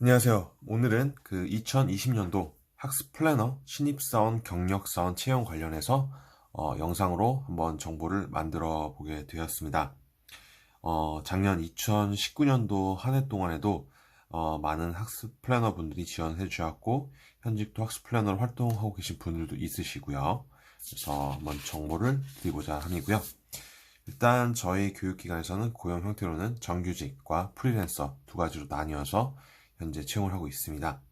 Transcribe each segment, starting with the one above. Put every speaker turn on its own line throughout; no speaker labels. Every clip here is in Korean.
안녕하세요. 오늘은 그 2020년도 학습 플래너 신입사원 경력사원 채용 관련해서 어, 영상으로 한번 정보를 만들어 보게 되었습니다. 어, 작년 2019년도 한 해 동안에도 어, 많은 학습 플래너 분들이 지원해 주셨고 현직도 학습 플래너로 활동하고 계신 분들도 있으시고요. 그래서 한번 정보를 드리고자 함이고요. 일단 저희 교육기관에서는 고용 형태로는 정규직과 프리랜서 두 가지로 나뉘어서 현재 채용을 하고 있습니다.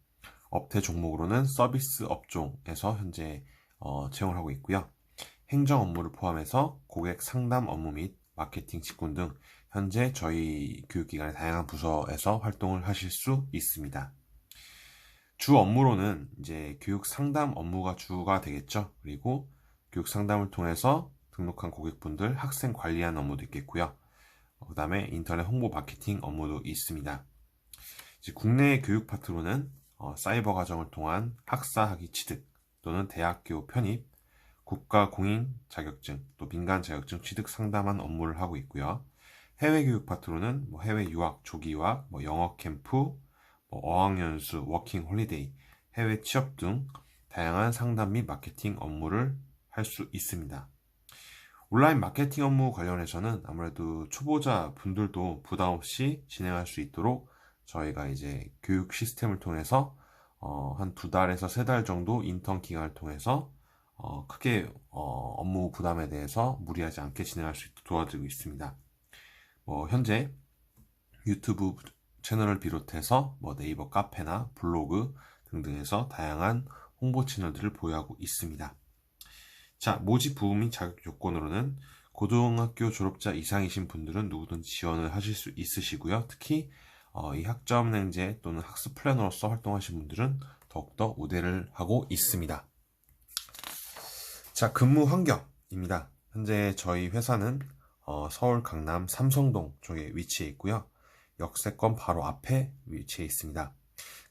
업태 종목으로는 서비스 업종에서 현재 어, 채용을 하고 있고요. 행정 업무를 포함해서 고객 상담 업무 및 마케팅 직군 등 현재 저희 교육기관의 다양한 부서에서 활동을 하실 수 있습니다. 주 업무로는 이제 교육 상담 업무가 주가 되겠죠. 그리고 교육 상담을 통해서 등록한 고객분들 학생 관리하는 업무도 있겠고요. 그 다음에 인터넷 홍보 마케팅 업무도 있습니다. 이제 국내 교육 파트로는 어, 사이버 과정을 통한 학사 학위 취득 또는 대학교 편입, 국가 공인 자격증 또 민간 자격증 취득 상담한 업무를 하고 있고요. 해외 교육 파트로는 뭐 해외 유학, 조기 유학, 뭐 영어 캠프, 뭐 어학연수, 워킹 홀리데이, 해외 취업 등 다양한 상담 및 마케팅 업무를 할 수 있습니다. 온라인 마케팅 업무 관련해서는 아무래도 초보자 분들도 부담 없이 진행할 수 있도록 저희가 이제 교육 시스템을 통해서 어, 한 두 달에서 세 달 정도 인턴 기간을 통해서 어, 크게 어, 업무 부담에 대해서 무리하지 않게 진행할 수 있도록 도와드리고 있습니다. 뭐 현재 유튜브 채널을 비롯해서 뭐 네이버 카페나 블로그 등등에서 다양한 홍보 채널들을 보유하고 있습니다. 자, 모집 부분 및 자격 요건으로는 고등학교 졸업자 이상이신 분들은 누구든지 지원을 하실 수 있으시고요. 특히 어, 이 학점 냉제 또는 학습 플래너로서 활동하신 분들은 더욱더 우대를 하고 있습니다. 자, 근무 환경입니다. 현재 저희 회사는 어, 서울 강남 삼성동 쪽에 위치해 있고요. 역세권 바로 앞에 위치해 있습니다.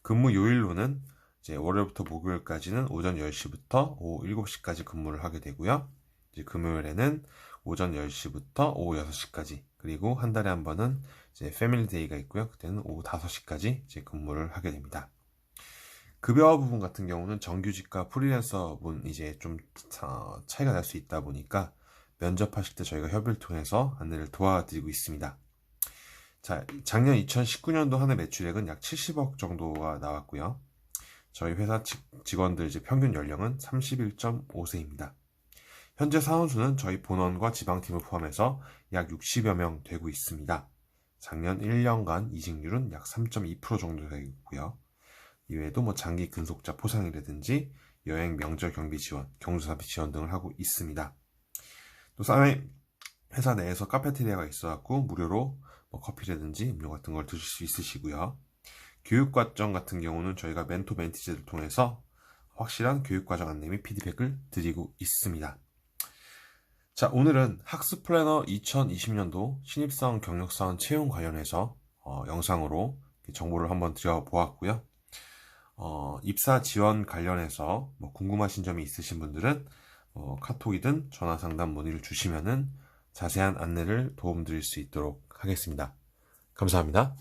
근무 요일로는 이제 월요일부터 목요일까지는 오전 10시부터 오후 7시까지 근무를 하게 되고요. 이제 금요일에는 오전 10시부터 오후 6시까지 그리고 한 달에 한 번은 이제 패밀리 데이가 있고요. 그때는 오후 5시까지 이제 근무를 하게 됩니다. 급여 부분 같은 경우는 정규직과 프리랜서 분 이제 좀 차이가 날 수 있다 보니까 면접하실 때 저희가 협의를 통해서 안내를 도와드리고 있습니다. 자, 작년 2019년도 한 해 매출액은 약 70억 정도가 나왔고요. 저희 회사 직원들 이제 평균 연령은 31.5세입니다. 현재 사원수는 저희 본원과 지방팀을 포함해서 약 60여 명 되고 있습니다. 작년 1년간 이직률은 약 3.2% 정도 되고요. 이외에도 뭐 장기 근속자 포상이라든지 여행 명절 경비 지원, 경조사비 지원 등을 하고 있습니다. 또 사회 회사 내에서 카페테리아가 있어갖고 무료로 뭐 커피라든지 음료 같은 걸 드실 수 있으시고요. 교육과정 같은 경우는 저희가 멘토 멘티제를 통해서 확실한 교육과정 안내 및 피드백을 드리고 있습니다. 자, 오늘은 학습 플래너 2020년도 신입사원 경력사원 채용 관련해서 어, 영상으로 정보를 한번 드려보았고요. 어, 입사 지원 관련해서 뭐 궁금하신 점이 있으신 분들은 어, 카톡이든 전화 상담 문의를 주시면은 자세한 안내를 도움드릴 수 있도록 하겠습니다. 감사합니다.